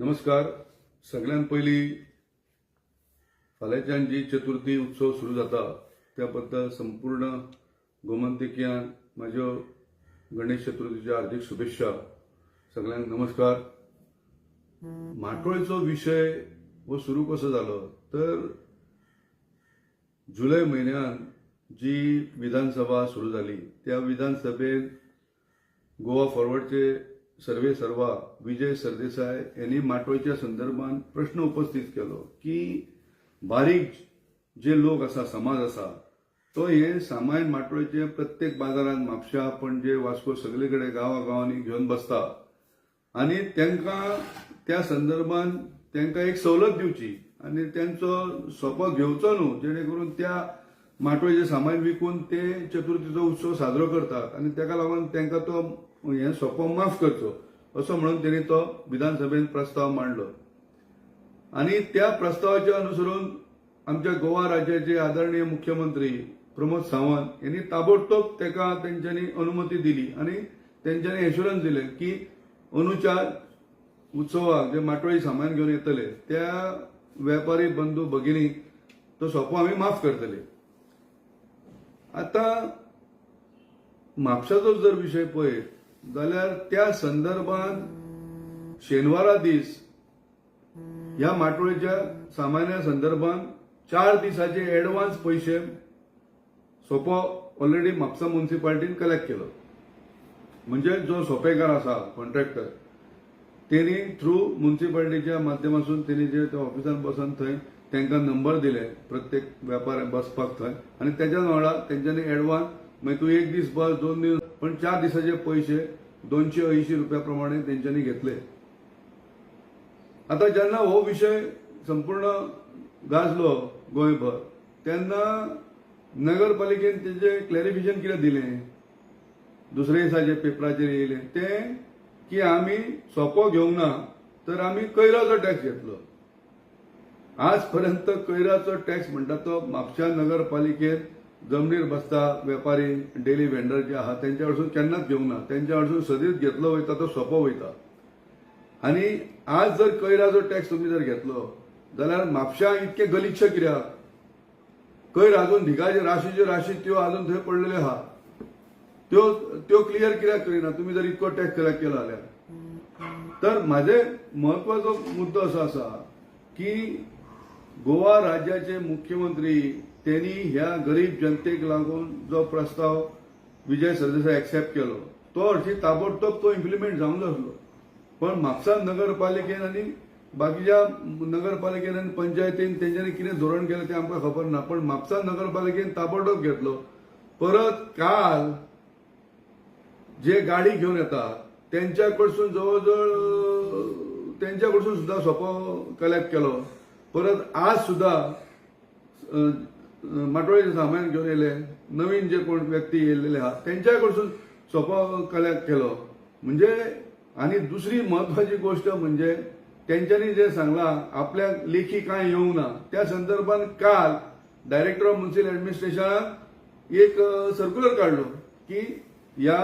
नमस्कार. सगळ्यात पयलीं फाल्यांच्यान जी चतुर्थी उत्सव सुरू जाता त्या बद्दल संपूर्ण गोमंतकियान माझ्यो गणेश चतुर्थीच्या हार्दिक शुभेच्छा. सगळ्यांक नमस्कार. माटोळेचो विशय हो सुरू कसो जालो तर जुलय म्हयन्यान जी विधानसभा सुरू जाली त्या विधानसभेत गोवा फॉरवर्डचे सर्वे सर्वा विजय सरदेसाय यांनी माटोळच्या संदर्भात प्रश्न उपस्थित केलो की बारीक जे लोक आसा समाज आसा तो हे सामायन माटोळेचे प्रत्येक बाजारात म्हापशा पणजे वास्को सगळे कडेन गांवांनी घेवन बसता. आनी तांकां त्या संदर्भात तांकां एक सवलत दिवची आनी त्यांचो सोपो घेवचो न्हू जेणे करून त्या माटोळेचे सामान विकून ते चतुर्थीचो उत्सव साजरो करतात. आनी ताका लागून तांकां तो हें सोपो माफ करचो असो म्हणून त्यांनी तो विधानसभेत प्रस्ताव मांडलो. आनी त्या प्रस्तावाचे अनुसरून आमच्या गोवा राज्याचे आदरणीय मुख्यमंत्री प्रमोद सावंत यांनी ताबडतोब ताका तेंच्यांनी अनुमती दिली आनी त्यांच्यानी एश्युरन्स दिले की अंदूच्या उत्सवाक जे माटोळी सामान घेवन येतले त्या वेपारी बंधू भगिनीक तो सोपो आमी माफ करतले. आता म्हापशाचो जर विशय पळयत जाल्यार त्या संदर्भात शेनवारा दीस ह्या माटोळेच्या सामान्या संदर्भात चार दिसाचे एडवान्स पयशे सोपो ऑलरेडी म्हापसा म्युन्सिपाल्टीन कलेक्ट केलो. म्हणजे जो सोपेकार आसा कॉन्ट्रॅक्टर तेणी थ्रू म्युन्सिपाल्टीच्या माध्यमातून तेणी जे त्या ऑफिसान बसून थंय त्यांना नंबर दिले प्रत्येक वेपाऱ्याक बसपाक थंय. आनी त्याच्याच वांगडा तेंच्यांनी एडवान्स मागीर म्हणजे तूं एक दीस बस दोन दीस पण चार दिसाचे पयशे दोनशे ऐंशी रुपया प्रमाणे तेंच्यांनी घेतले. आता जेन्ना हो विशय संपूर्ण गाजलो गोंयभर तेन्ना नगरपालिकेन तेजे क्लॅरिफिकेशन कितें दिलें दुसऱ्या दिसाचे पेपराचेर येयलें तें की आमी सोपो घेवंक ना तर आमी कैराचो टॅक्स घेतलो. आज पर्यंत टॅक्स म्हणटा तो म्हापशा नगरपालिकेत जमनीर बसता वेपारी डेली वेंडर जे आहा तेंच्या कडसून केन्नाच घेवंक ना. तेंच्या कडसून सदीच घेतलो वयता तो सोपो वयता आनी आज जर कयराचो टॅक्स तुमी जर घेतलो जाल्यार म्हापशा इतके गलिच्छ कित्याक कयर अजून धिगाचे राशीच्यो राशी त्यो अजून थंय पडलेल्यो आहा त्यो त्यो क्लियर कित्याक करिना. तुमी जर इतको टॅक्स कलेक्ट केलो जाल्यार तर म्हाजे म्हत्वाचो मुद्दो असो आसा की गोवा राज्याचे मुख्यमंत्री त्यांनी ह्या गरीब जनतेक लागून जो प्रस्ताव विजय सरदेसाय एक्सेप्ट केलो तो हरशी ताबडतोब तो इम्प्लिमेंट जावंक आसलो पण म्हापसा नगरपालिकेन आनी बाकीच्या नगरपालिकेन आनी पंचायतीन तेंच्यांनी कितें धोरण केलें तें आमकां खबर ना पण म्हापसा नगरपालिकेन ताबडतोब घेतलो. परत काल जे गाडी घेवन येतात त्यांच्या कडसून जवळजवळ अं, त्यांच्या कडसून सुद्धा सोपो कलेक्ट केलो. परत आज सुद्धा माटोळेचे सामान घेवन येयले नवीन जे कोण व्यक्ती येयलेले आहात त्यांच्याकडसून सोपो कलेक्ट केलो. म्हणजे आणि दुसरी महत्वाची गोष्ट म्हणजे त्यांच्यानी जे सांगला आपल्याक लेखी काय येऊ ना त्या संदर्भात काल डायरेक्टर ऑफ म्युन्सिपल ऍडमिनिस्ट्रेशनाक एक सर्क्युलर काढलो की या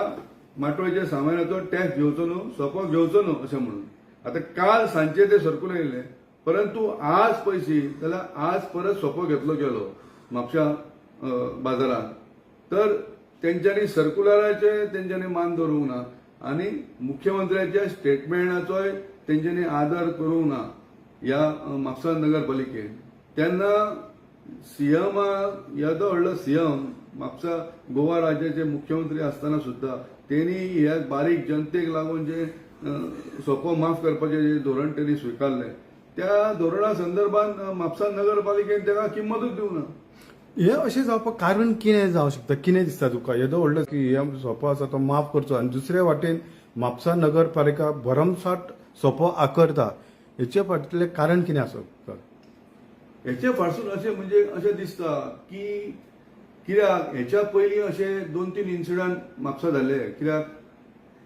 माटोळेच्या सामानाचो टॅक्स घेवचो न्हू सोपो घेवचो न्हू अशें म्हणून. आता काल सांजचे ते सर्क्युलर येयले परंतु आज पयशी जाल्यार आज परत सोपो घेतलो गेलो. म्हापशा बाजारात. तर तेंच्यांनी सर्क्युलराचे तेंच्यांनी मान धरूंक ना. आनी मुख्यमंत्र्याच्या स्टेटमेंटाचोय तेंच्यांनी आदर करूंक ना. ह्या अं, म्हापसा नगरपालिकेन तेन्ना सीएम येदो व्हडलो सीएम म्हापसा गोवा राज्याचे मुख्यमंत्री असताना सुद्धा त्यांनी ह्या बारीक जनतेक लागून जे अं, सोपो माफ करपाचें जे धोरण त्यांनी स्विकारलें त्या धोरणा संदर्भात अं, म्हापसा नगरपालिकेन ताका किंमतूच दिवंक ना. हे अशें जावपाक कारण कितें जावं शकता. कितें दिसता तुका? येदो व्हडलो की हे सोपो आसा तो माफ करचो. आनी दुसरे वाटेन म्हापसा नगरपालिका भरमसाट सोपो आकारता. हेचे फाटलें कारण कितें आसा तुका हेचे फाटसून अशें म्हणजे अशें दिसता की कित्याक? हेच्या पयलीं अशे दोन तीन इन्सिडंट म्हापसा जाले कित्याक?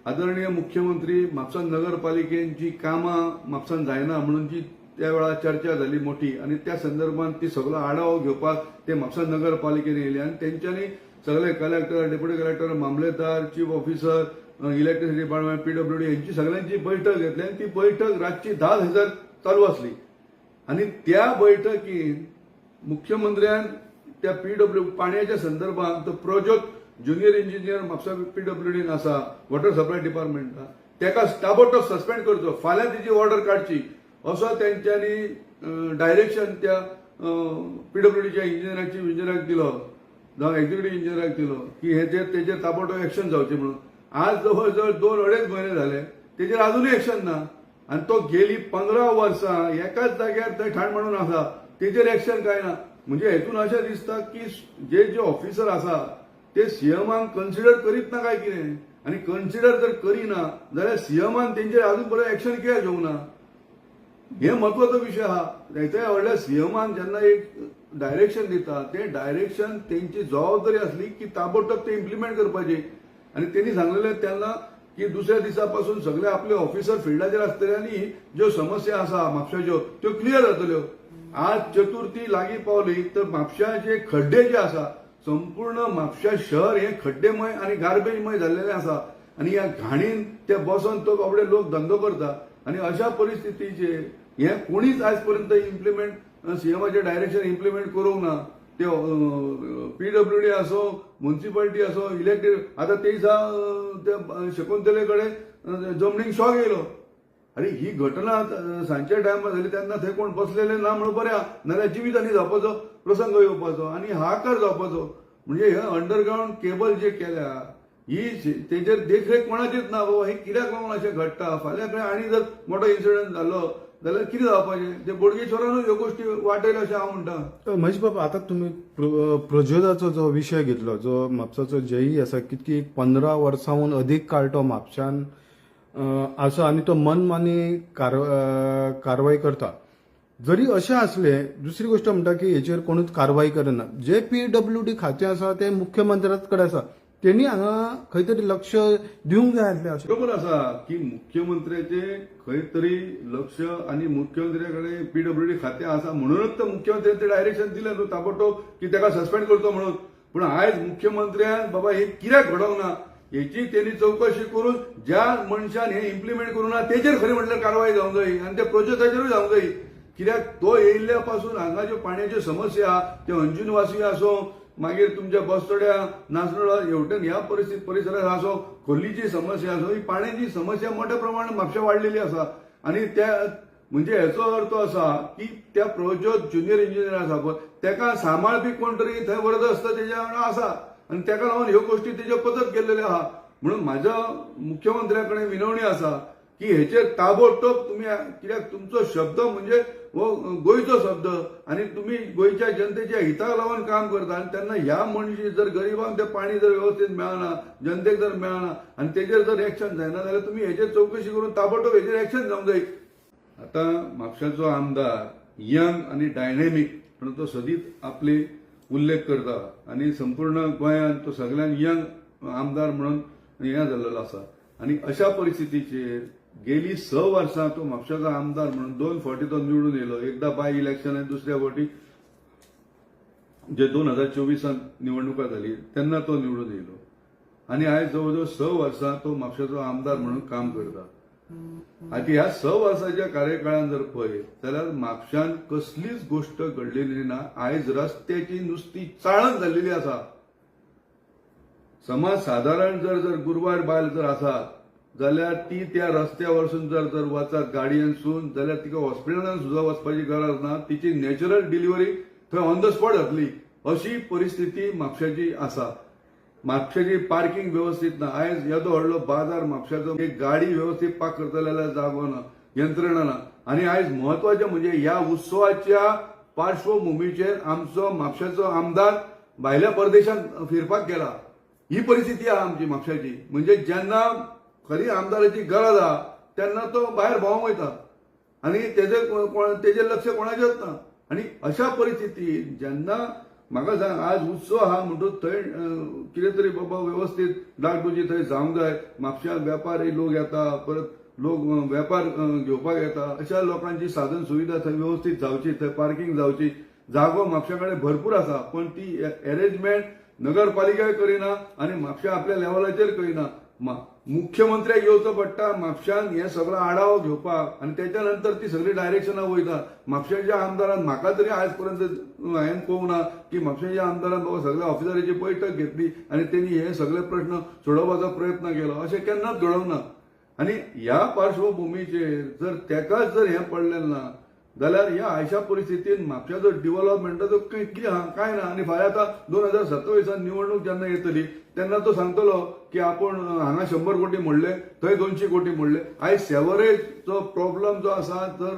आदरणीय मुख्यमंत्री म्हापसा नगरपालिकेन जी कामां म्हापसान जायना म्हणून जी त्या वेळार चर्चा जाली मोठी आनी त्या संदर्भात ती सगळो आढावो घेवपाक ते म्हापसा नगरपालिकेन येयले आनी तेंच्यांनी सगळे कलेक्टर डेप्युटी कलेक्टर मामलेदार chief officer electricity department PWD यांची सगळ्यांची बैठक घेतली आणि ती बैठक रातची धा हजार चालू असली. आणि त्या बैठकीत मुख्यमंत्र्यान त्या पीडब्ल्यू पाण्याच्या संदर्भात तो प्रोजेक्ट ज्युनियर इंजिनियर म्हापसा पीडब्ल्यूडीन आसा वॉटर सप्लाय डिपार्टमेंटा तेका ताबडतोब सस्पेंड करचो. फाल्यां तिची ऑर्डर काडची असो तेंच्यांनी डायरेक्शन त्या पीडब्ल्यूडीच्या इंजिनियरांची इंजिनियराक दिलो जावं एक्झिक्युटीव इंजिनियराक दिलो की हेचेर तेजेर ताबडतोब एक्शन जावचें म्हणून. आज जवळ जवळ दोन अडेच महिने झाले तेजेर अजूनही एक्शन ना आणि तो गेली पंधरा वर्सां एकाच जाग्यार थंय ठाण म्हणून आसा तेजेर एक्शन काय ना म्हणजे हेतून अशें दिसता की जे जे ऑफिसर आसा ते सीएमांक कन्सिडर करीत ना काय कितें आनी कन्सिडर जर करिना जाल्यार सीएमान तेंचेर अजून परत एक्शन कित्याक घेवंक ना हे महत्त्वाचा विषय हा. नाहीतर व्हडल्या सीएमान जेन्ना एक डायरेक्शन दिता ते डायरेक्शन तेंची जबाबदारी असली की ताबडतोब ते इम्प्लिमेंट करपाची आणि त्यांनी सांगलेले त्यांना की दुसऱ्या दिसापासून सगळे आपले ऑफिसर फिल्डाचेर आसतले आनी ज्यो समस्या आसा म्हापशाच्यो त्यो क्लियर जातल्यो आज चतुर्थी लागीं पावली तर म्हापशाचे खड्डे जे आसा संपूर्ण म्हापशा शहर हे खड्डेमय आणि गार्बेजमय झालेले आसा आणि ह्या घाणीन ते बसून तो बाबडे लोक धंदो करता आणि अशा परिस्थितीचे हे कोणीच आजपर्यंत इम्प्लिमेंट सीएमाचे डायरेक्शन इम्प्लिमेंट करूंक ना ते पीडब्ल्यूडी असो म्युन्सिपाल्टी असो इलेक्टेड आता ते दिसा त्या शकुंतले कडेन जमनीक शॉक येयलो अरे ही घटना अं, टायमार झाली तेन्ना थंय कोण बसलेले ना म्हणून बऱ्या नाल्यार जिवितांनी जावपाचो प्रसंग येवपाचो आणि हाकार जावपाचो म्हणजे हे अंडरग्राऊंड केबल जे केल्या ही शे- तेजेर देखरेख कोणाचीच ना बाबा हे कित्याक लागून अशें घडटा फाल्यां खंय आनी जर मोठो इन्सिडंट जालो जाल्यार कितें जावपाचें ते बोडगेश्वरानूच ह्यो गोश्टी वाटयल्यो अशें हांव म्हणटा महेश बाबा आतां तुमी प्र- प्रज्योताचो जो विशय घेतलो जो म्हापसाचो जयी आसा कितकी पंदरा वर्सांहून अदीक काळ तो म्हापशान आसा आनी तो मनमानी कारवाय करता. जरी अशें आसलें दुसरी गोश्ट म्हणटा की हेचेर कोणूच कारवाय करना जे पी डब्ल्यू डी खातें आसा तें मुख्यमंत्र्याच कडेन आसा तेणी हांगा खंय तरी लक्ष दिवंक जाय आसलें अशें खबर आसा की मुख्यमंत्र्याचे खंय तरी लक्ष आनी मुख्यमंत्र्या कडेन पीडब्ल्यूडी खातें आसा म्हणूनच तर मुख्यमंत्र्यान डायरेक्शन दिलें न्हू ताबडतोब की ताका सस्पेंड करतो म्हणून. पूण आयज मुख्यमंत्र्यान बाबा हे कित्याक घडोवंक ना हेची त्यांनी चौकशी करून ज्या मनशान हे इम्प्लिमेंट करूंक ना तेजेर खरी म्हटल्यार कारवाय जावंक जाय आनी त्या प्रोजेक्टाचेरूय जावंक जाय कित्याक तो येयल्ल्या पासून हांगा ज्यो पाण्याच्यो समस्या त्यो अंजुनवासी आसूं मागीर तुमच्या बसतोड्या नासनोळा हेवटेन ह्या परिस्थिती परिसरात आसो खोल्लीची समस्या असो ही पाण्याची समस्या मोठ्या प्रमाणात म्हापशा वाडलेली आसा. आणि त्या म्हणजे हेचो अर्थ असा की त्या प्रोजोत ज्युनियर इंजिनियर आसा पळय तेका सांबाळपी कोण तरी थंय वरद आसता तेज्या वांगडा आसा. आणि तेका लागून ह्यो गोश्टी तेज्यो पचत गेल्लेल्यो आहा. म्हणून म्हाज्या मुख्यमंत्र्या कडेन विनवणी आसा की हेचेर ताबडतोब तुम्ही कित्याक तुमचो शब्द म्हणजे हो गोंयचो शब्द आणि तुम्ही गोंयच्या जनतेच्या हिताक लागून काम करता आणि त्यांना ह्या मनशी जर गरिबांक ते पाणी जर व्यवस्थित मेळना जनतेक जर मेळना आणि तेजेर जर एक्शन जायना जाल्यार तुम्ही हेजेर चौकशी करून ताबडतोब हेचेर एक्शन जावंक जाय आता म्हापशाचो आमदार यंग आणि डायनॅमिक म्हणून तो सदीत आपले उल्लेख करता आणि संपूर्ण गोंयांत तो सगळ्यान यंग आमदार म्हणून हें जाल्लेलो आसा आणि अशा परिस्थितीचेर गेली स वर्सां तो म्हापशाचो आमदार म्हणून दोन फावटी तो निवडून येयलो एकदा बाय इलेक्शन आनी दुसऱ्या फावटी जे दोन हजार चोवीसांत निवडणुका जाली तेन्ना तो निवडून येयलो आणि आयज जवळ जवळ स वर्सां तो म्हापशाचो आमदार म्हणून काम करता. आता ह्या स वर्साच्या कार्यकाळात जर पळयत जाल्यार म्हापशान कसलीच गोष्ट घडलेली ना आयज रस्त्याची नुसती चाळण जाल्लेली आसा समाज साधारण जर जर गुरवार बायल जर आसात जाल्यार ती त्या रस्त्या वरसून जर जर वचत गाडयेनसून जाल्यार तिका हॉस्पिटलांत सुद्दां वचपाची गरज ना तिची नॅचरल डिलिव्हरी थंय ऑन द स्पॉट जातली अशी परिस्थिती म्हापशाची आसा म्हापशाची पार्किंग वेवस्थीत ना आयज येदो व्हडलो बाजार म्हापशाचो एक गाडी व्यवस्थित पार्क करतले जाल्यार जागो ना यंत्रणा ना. आनी आयज म्हत्वाचें म्हणजे ह्या उत्सवाच्या पार्श्वभूमीचेर आमचो म्हापशाचो आमदार भायल्या परदेशांत फिरपाक गेला. ही परिस्थिती आहा आमची म्हापशाची म्हणजे जेन्ना खरी आमदाराची गरज हा. तेन्ना तो भायर भोंवंक वयता आणि तेजे तेजे लक्ष कोणाचेच ना? आणि अशा परिस्थितीत जेन्ना म्हाका सांग आज उत्सव हा म्हणटो थंय कितें तरी बाबा व्यवस्थित. डागडुजी थंय जावंक जाय. म्हापशां वेपारी लोक येता परत लोक वेपार घेवपाक येता. अशा लोकांची साधन सुविधा थंय व्यवस्थित जावची थंय पार्किंग जावची जागो म्हापशा कडेन भरपूर आसा पण ती अरेंजमेंट नगरपालिकाय करिना आनी म्हापशा आपल्या लेवलाचेर करिना. मुख्यमंत्र्याक येवचो पडटा म्हापशान हे सगळो आढावो घेवपाक आनी त्याच्या नंतर ती सगळी डायरेक्शनां वयता म्हापशाच्या आमदारान म्हाका तरी आयज पर्यंत हांवें पळोवंक ना की म्हापशाच्या आमदारान बाबा सगळ्या ऑफिसरांची बैठक घेतली आनी तेणी हे सगळे प्रश्न सोडोवपाचो प्रयत्न केलो. अशें केन्नाच घडोवंक ना आनी ह्या पार्श्वभुमीचेर जर तेकाच जर हें पडलें ना जाल्यार ह्या आयशा परिस्थितीन म्हापशाचो डिव्हलपमेंटाचो कितें आहा काय ना आनी फाल्यां आतां दोन हजार सत्तावीसान निवडणूक जेन्ना येतली तेन्ना तो सांगतलो की आपूण हांगा शंबर कोटी मोडले थंय दोनशे कोटी मोडले. आयज सेवरेजचो प्रॉब्लम जो आसा तर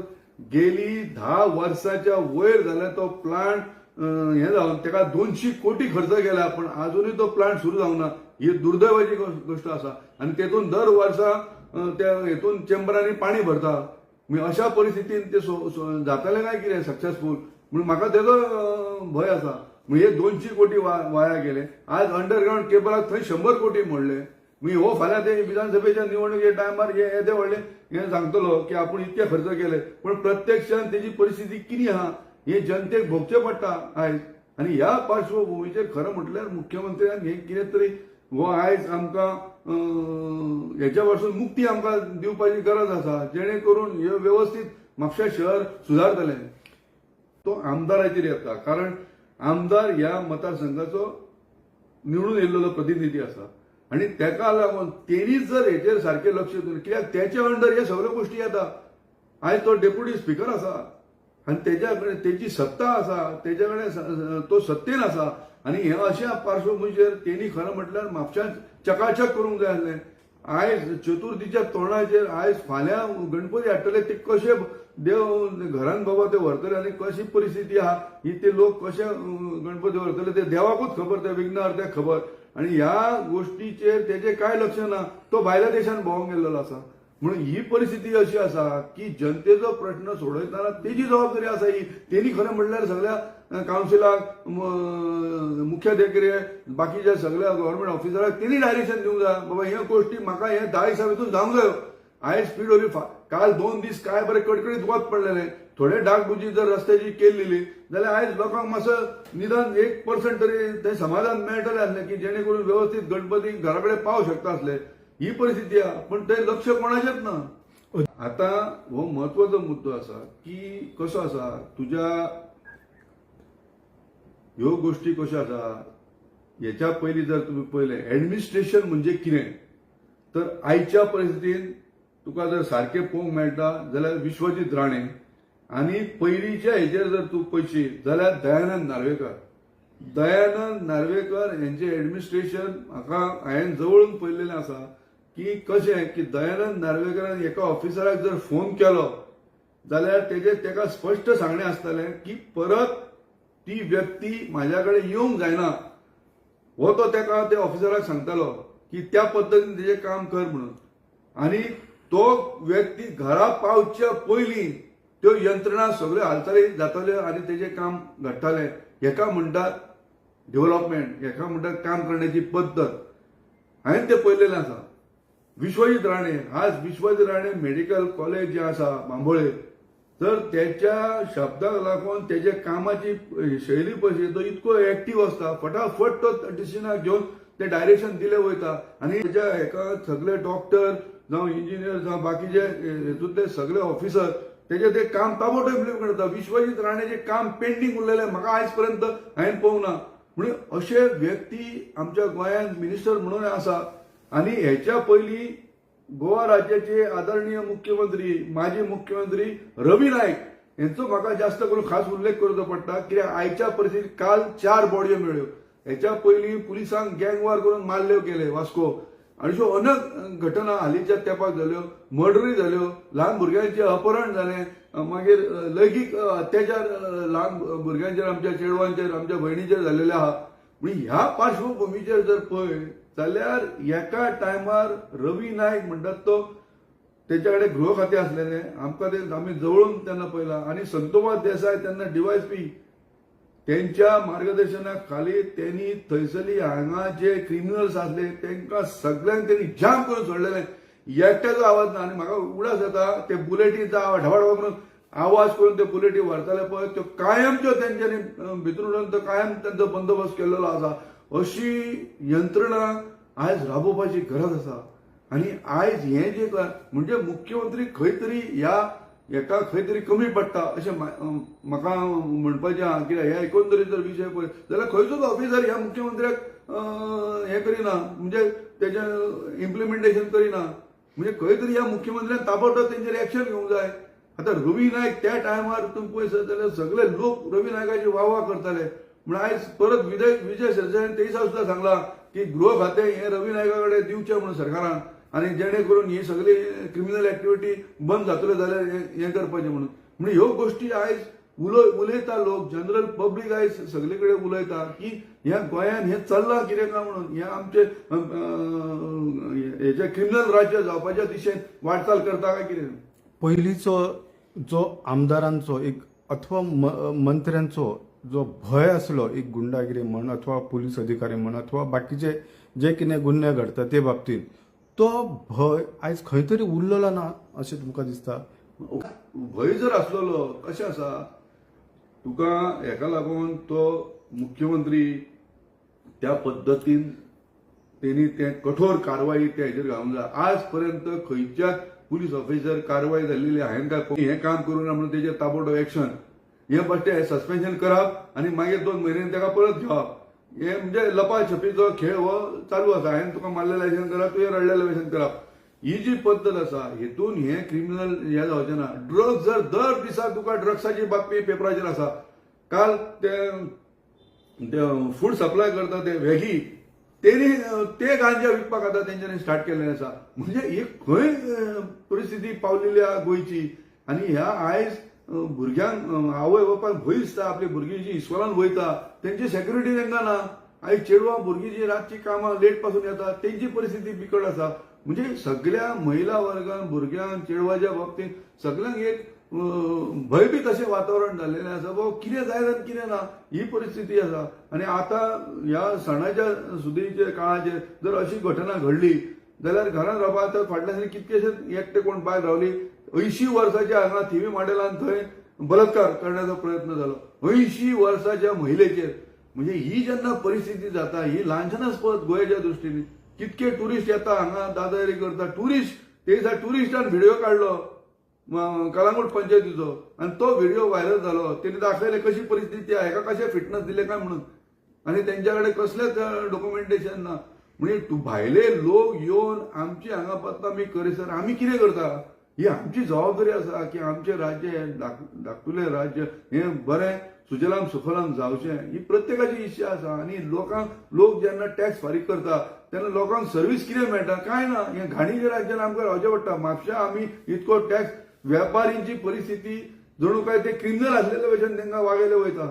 गेली धा वर्साच्या वयर जाल्यार तो प्लांट हें जावन तेका दोनशी कोटी खर्च केला पण अजूनही तो प्लांट सुरू जावना ही दुर्दैवाची गोष्ट आसा आनी तेतून दर वर्सा त्या हेतून चेंबरांनी पाणी भरता. मी अशा परिस्थितीन ते सो- सो- काय कितें सक्सेसफूल म्हणून म्हाका तेजो भय आसा म्हणजे हे दोनशे कोटी वा- वाया गेले. आज अंडरग्राऊंड केबलाक थंय शंबर कोटी मोडले. मी हो फाल्यां ते विधानसभेच्या निवडणुके टायमार हे येदे व्हडले हे सांगतलो की आपूण इतके खर्च केले. पण प्रत्यक्षान तेजी परिस्थिती कितें आहा हे जनतेक भोगचें पडटा आयज आनी ह्या पार्श्वभुमीचेर खरं म्हटल्यार मुख्यमंत्र्यान हे कितें तरी हो आयज आमकां अं, हेच्या मुक्ती आमकां दिवपाची गरज आसा. जेणे करून हे व्यवस्थित म्हापशा शहर सुधारतले. तो आमदाराचेर येता. कारण आमदार ह्या मतदारसंघाचो निवडून येयल्लो प्रतिनिधी आसा. आणि तेका लागून तेणीच जर हेचेर सारखे लक्ष दिवं कित्याक तेच्या अंडर हे सगळ्यो गोश्टी येता. आयज तो डेप्युटी स्पीकर आसा. आनी तेच्या कडेन तेची सत्ता आसा. तेच्या कडेन तो सत्तेन आसा. आनी हे अशा पार्श्वभूमीचेर तेणी खरें म्हटल्यार म्हापशान चकाचक करूंक जाय आसलें आयज चतुर्थीच्या तोंडाचेर आयज फाल्यां गणपती हाडटले ते कशे देव घरान बाबा ते व्हरतले आनी कशी परिस्थिती आहा ही ते लोक कशे गणपती व्हरतले ते देवाकूच खबर त्या विघ्नहर्त्याक खबर. आनी ह्या गोश्टीचेर तेजें काय लक्ष ना तो भायल्या देशान भोवंक गेल्लो आसा म्हणून ही परिस्थिती अशी आसा की जनतेचो प्रश्न सोडयतना तेजी जबाबदारी आसा ही तेणी खरें म्हणल्यार सगळ्या अं, कावन्सिलाक मुख्याधिकारी बाकीच्या सगळ्या गव्हर्मेंट ऑफिसराक तेणी डायरेक्शन दिवंक जाय बाबा ह्यो गोश्टी म्हाका हे धा दिसा भितर जावंक जायो आयज स्पीड ओली काल दोन दीस काय बरे कडकडीत वत पडलेले. थोडे डागडुजी जर रस्त्याची केल्ली जाल्यार आयज लोकांक मातसो निदान एक पर्संट तरी ते समाधान मेळटले आसले की जेणे करून वेवस्थीत गणपती घरा कडेन पावू शकता आसले ही परिस्थिती आहा. पण ते लक्ष कोणाचेच ना? आता हो महत्वाचो मुद्दो आसा की कसो आसा तुज्या ह्यो गोश्टी कश्यो आसा हेच्या पयलीं जर तुम्ही पळयलें एडमिनिस्ट्रेशन म्हणजे कितें तर आयच्या परिस्थितीन तुका जर सारकें पळोवंक मेळटा जाल्यार विश्वजीत राणे. आनी पयलींच्या हेजेर जर तूं पळयशीत जाल्यार दयानंद नार्वेकर. दयानंद नार्वेकर हेंचें एडमिनिस्ट्रेशन म्हाका हांवें जवळून पळयलेलें आसा. की कशें की दयानंद नार्वेकरान एका ऑफिसराक जर फोन केलो जाल्यार तेजे तेका स्पश्ट सांगणें आसतलें की परत ती व्यक्ती म्हाज्या कडेन येवंक जायना. हो तो तेका त्या ऑफिसराक सांगतालो की त्या पद्दतीन तेजें काम कर म्हणून. आनी तो व्यक्ती घरा पावच्या पयलीं त्यो यंत्रणा सगळ्यो हालचाली जाताल्यो आनी तेजें काम घडटालें. हेका म्हणटात डेव्हलपमेंट हेका म्हणटात काम करण्याची पद्दत हांवें तें पळयलेलें आसा. विश्वजीत राणे आज विश्वजीत राणे मेडिकल कॉलेज जे आसा बांबोळे तर त्याच्या शब्दाक लागून त्याच्या कामाची शैली पळय तो इतको ऍक्टिव्ह असता फटाफट तो डिसिजनाक घेवन ते डायरेक्शन दिले वयता. आनी त्याच्या हेका सगळे डॉक्टर जावं इंजिनियर जावं बाकीचे हेतूंतले सगळे ऑफिसर त्याचे ते काम ताबडतोब इम्प्लिमेंट करता. विश्वजीत राणेचे काम पेंडिंग उरलेले म्हाका आयज पर्यंत हांवें पळोवंक ना. म्हणून अशे व्यक्ती आमच्या गोंयांत मिनिस्टर म्हणून आसा आनी हेच्या पहिली गोवा राज्याचे आदरणीय मुख्यमंत्री माजी मुख्यमंत्री रवी नाईक यांचो म्हाका जास्त करून खास उल्लेख करचो पडटा कित्याक आयच्या परिस्थितीत काल चार बॉडयो मेळ्यो. हेच्या पयलीं पुलिसांक गँगवार करून मारल्यो गेले वास्को. अश्यो अनेक घटना हालींच्या तेंपाक जाल्यो मर्डरी जाल्यो ल्हान भुरग्यांचें अपहरण जालें मागीर लैंगीक अत्याचार ल्हान भुरग्यांचेर आमच्या चेडवांचेर आमच्या भयणीचेर जाल्लेले आहा म्हणजे ह्या पार्श्वभुमीचेर जर पळय जाल्यार एका टायमार रवी नायक म्हणटात तो तेच्या कडेन गृह खाते आसलेलें आमकां ते आमी जवळून तेन्ना पहिला आनी संतोबा देसाय तेन्ना डीवायएसपी त्यांच्या मार्गदर्शना खाली त्यांनी थंयसरली हांगा जे क्रिमिनल्स आसले त्यांना सगळ्यांक त्यांनी जाम करून सोडलेले. एकट्याचो आवाज ना आनी म्हाका उडास येता ते बुलेटीचा आवाज ढवाढवा करून आवाज करून ते बुलेटी व्हरताले पळय त्यो कायमच्यो त्यांच्यानी भितर उडोवन तो कायम त्यांचो बंदोबस्त केलेलो आसा. अशी यंत्रणा आयज राबोवपाची गरज आसा आनी आयज हे जे म्हणजे मुख्यमंत्री खंय तरी ह्या एका खंय तरी कमी पडटा अशें म्हाका म्हणपाचें आहा कित्याक हे एकंदरीत जर विशय पळय जाल्यार खंयचोच ऑफिसर ह्या मुख्यमंत्र्याक हें करिना. म्हणजे तेजें इम्प्लिमेंटेशन करिना. म्हणजे खंय तरी ह्या मुख्यमंत्र्यान ताबडतोब तेंचेर एक्शन घेवंक जाय. आतां रवी नायक त्या टायमार तुमी पळयत जाल्यार सगळे लोक रवी नायकाची वा वाह करताले. म्हण आयज परत विजय विजय सरदेसायन ते सुद्धा सुद्दां सांगला की गृह खातें हें रवी नायका कडेन दिवचें म्हणून सरकारान. आनी जेणे करून ही सगळी क्रिमिनल एक्टिविटी बंद जातल्यो जाल्यार हें- हें करपाचें म्हणून. म्हणजे ह्यो गोश्टी आयज उलय उलयता लोक जनरल पब्लीक आयज सगळे कडेन उलयता की ह्या गोंयान हें चल्लां कितें काय म्हणून हें आमचे हेजे क्रिमिनल राज्य जावपाच्या दिशेन वाटचाल करता काय कितें पयलींचो जो आमदारांचो एक अथवा मंत्र्यांचो जो भंय आसलो एक गुंडागिरी म्हण अथवा पुलीस अधिकारी म्हण अथवा बाकीचे जे कितें गुन्हे घडटा ते बाबतींत तो भंय आयज खंय तरी उरलेलो ना अशें तुमकां दिसता? भंय जर आसलेलो कशें आसा? तुका हेका लागून तो मुख्यमंत्री त्या पद्दतीन तेणी ते कठोर कारवाई त्या हेजेर घालूंक जाय आज पर्यंत खंयच्याच पुलीस ऑफिसर कारवाई जाल्लेली हांवें काय हे हें काम करूं ना म्हणून तेजेर ताबडतोब एक्शन हें बश्टें सस्पेन्शन करप आनी मागीर दोन म्हयन्यान ताका परत घेवप. हे म्हणजे लपाछपीचो खेळ हो चालू आसा. हांवें तुका मारलेलें लायसन करप तुवें रडलेलें लायसन करप. ही जी पद्दत आसा हेतून हें क्रिमिनल हें जावचें ना. ड्रग्स जर दर दिसा तुका ड्रग्साची बातमी पेपराचेर आसा. काल ते ते फूड सप्लाय करता ते वेगी तेणी ते गांजा विकपाक आतां तेंच्यांनी स्टार्ट केल्लें आसा. म्हणजे ही खंय परिस्थिती पावलेली आहा गोंयची? आनी ह्या आयज भुरग्यांक आवय बापायक भंय दिसता आपली भुरगीं जी इस्कॉलान वयता तेंची सेक्युरिटी तेंकां ना. आयज चेडवां भुरगीं जी रातची कामां लेटपासून येता तेंची परिस्थिती बिकट आसा. म्हणजे सगळ्या महिला वर्गान भुरग्यांक चेडवाच्या बाबतींत सगळ्यांक एक भयभीत अशें वातावरण जाल्लेलें आसा. बाबा कितें जाय आनी कितें ना ही परिस्थिती आसा. आनी आतां ह्या सणाच्या सुदीच्या काळाचेर जर अशी घटना घडली जाल्यार घरांत रावपा आतां फाटल्यान कितकेशेच एकटे कोण बायल रावली ऐंशी वर्साच्या हांगा थिवी मॉडेलान थंय बलात्कार करण्याचो प्रयत्न जालो अंयशीं वर्साच्या महिलेचेर म्हणजे ही जेन्ना परिस्थिती जाता ही लांछनास्पद गोंयच्या दृश्टीन कितके टुरिस्ट येता हांगा दादारी करता. टुरिस्ट ते दिसा टुरिस्टान व्हिडिओ काडलो कलांगूट पंचायतीचो आनी तो व्हिडिओ व्हायरल जालो तेणी दाखयले कशी परिस्थिती आहे हेका कशें फिटनेस दिले काय म्हणून. आनी तेंच्या कडेन कसलेंच डॉक्युमेंटेशन ना. म्हणजे भायले लोक येवन आमची हांगा पत्तामी करिसर आमी कितें करता? ही आमची जबाबदारी आसा की आमचें राज्य हे धाक- धाकटुलें राज्य हें बरें सुजलाम सुफलाम जावचें. ही प्रत्येकाची इच्छा आसा आनी लोकांक लोक जेन्ना टॅक्स फारीक करता तेन्ना लोकांक सर्वीस कितें मेळटा कांय ना? हें घाणीच्या राज्यान आमकां रावचें पडटा म्हापशा आमी इतको टॅक्स वेपारींची परिस्थिती जणू काय ते क्रिमिनल आसलेले भशेन तांकां वागयले वयता.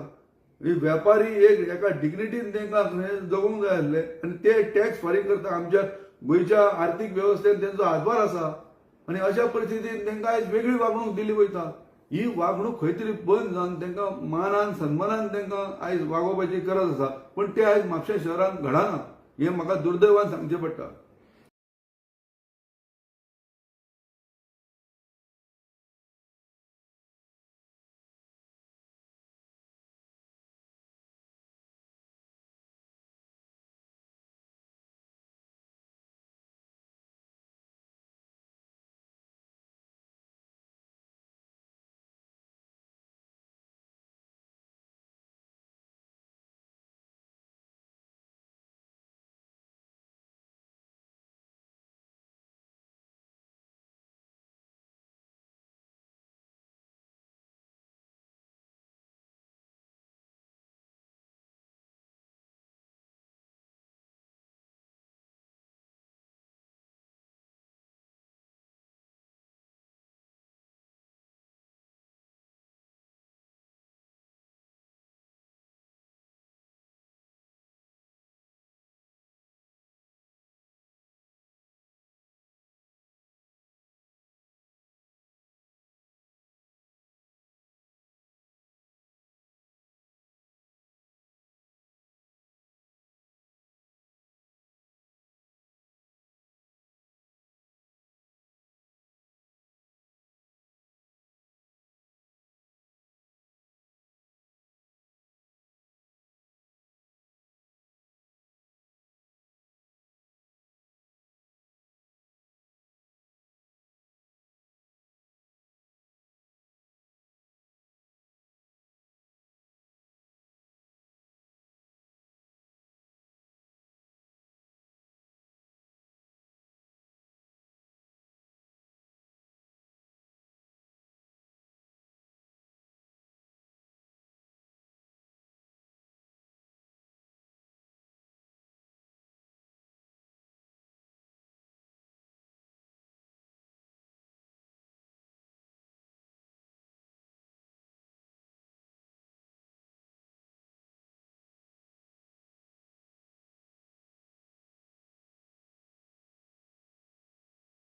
ही वेपारी एक एका डिग्निटीन तांकां जगूंक जाय आसले आनी ते टॅक्स फारीक करता. आमच्या गोंयच्या आर्थीक वेवस्थेन तेंचो हातभार आसा आनी अशा परिस्थितीन तांकां आयज वेगळी वागणूक दिली वयता. ही वागणूक खंय तरी बंद जावन तांकां मानान सन्मानान तांकां आयज वागोवपाची गरज आसा. पूण ते आयज म्हापशा शहरांत घडना. हें म्हाका दुर्दैवान सांगचें पडटा.